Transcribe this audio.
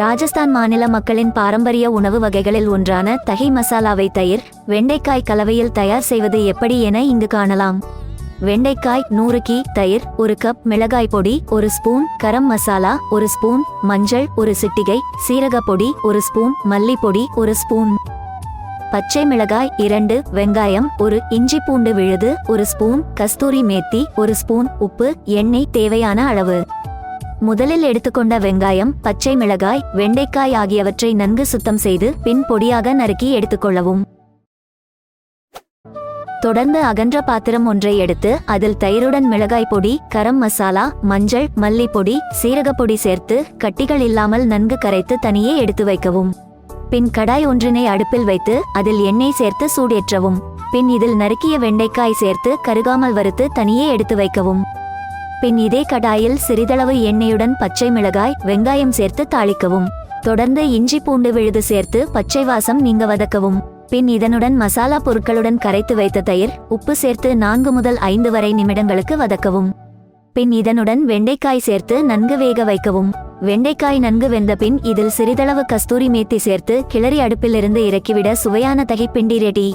ராஜஸ்தான் மாநில மக்களின் பாரம்பரிய உணவு வகைகளில் ஒன்றான தகி மசாலாவை தயிர் வெண்டைக்காய் கலவையில் தயார் செய்வது எப்படி என இங்கு காணலாம். வெண்டைக்காய் நூறு கி தயிர் ஒரு கப் மிளகாய் பொடி ஒரு ஸ்பூன் கரம் மசாலா ஒரு ஸ்பூன் மஞ்சள் ஒரு சிட்டிகை சீரக பொடி ஒரு ஸ்பூன் மல்லிப்பொடி ஒரு ஸ்பூன். பச்சை மிளகாய் இரண்டு வெங்காயம் ஒரு இஞ்சி பூண்டு விழுது ஒரு ஸ்பூன் கஸ்தூரி மேத்தி ஒரு ஸ்பூன் உப்பு எண்ணெய் தேவையான அளவு. முதலில் எடுத்துக்கொண்ட வெங்காயம் பச்சை மிளகாய் வெண்டைக்காய் ஆகியவற்றை நன்கு சுத்தம் செய்து பின் பொடியாக நறுக்கி எடுத்துக்கொள்ளவும் தொடர்ந்து அகன்ற பாத்திரம் ஒன்றை எடுத்து அதில் தயிருடன் மிளகாய் பொடி கரம் மசாலா மஞ்சள் மல்லிப்பொடி சீரகப்பொடி சேர்த்து கட்டிகள் இல்லாமல் நன்கு கரைத்து தனியே எடுத்து வைக்கவும். பின் கடாய் ஒன்றினை அடுப்பில் வைத்து அதில் எண்ணெய் சேர்த்து சூடேற்றவும். பின் இதில் நறுக்கிய வெண்டைக்காய் சேர்த்து கருகாமல் வறுத்து தனியே எடுத்து வைக்கவும். பின் இதே கடாயில் சிறிதளவு எண்ணெயுடன் பச்சை மிளகாய் வெங்காயம் சேர்த்து தாளிக்கவும். தொடர்ந்து இஞ்சி பூண்டு விழுது சேர்த்து பச்சை வாசம் நீங்க வதக்கவும். பின் இதனுடன் மசாலா பொருட்களுடன் கரைத்து வைத்த தயிர் உப்பு சேர்த்து நான்கு முதல் ஐந்து வரை நிமிடங்களுக்கு வதக்கவும். பின் இதனுடன் வெண்டைக்காய் சேர்த்து நன்கு வேக வைக்கவும். வெண்டைக்காய் நன்கு வெந்த பின் இதில் சிறிதளவு கஸ்தூரி மேத்தி சேர்த்து கிளறி அடுப்பிலிருந்து இறக்கிவிட சுவையான தகிப்பிண்டி ரெடி.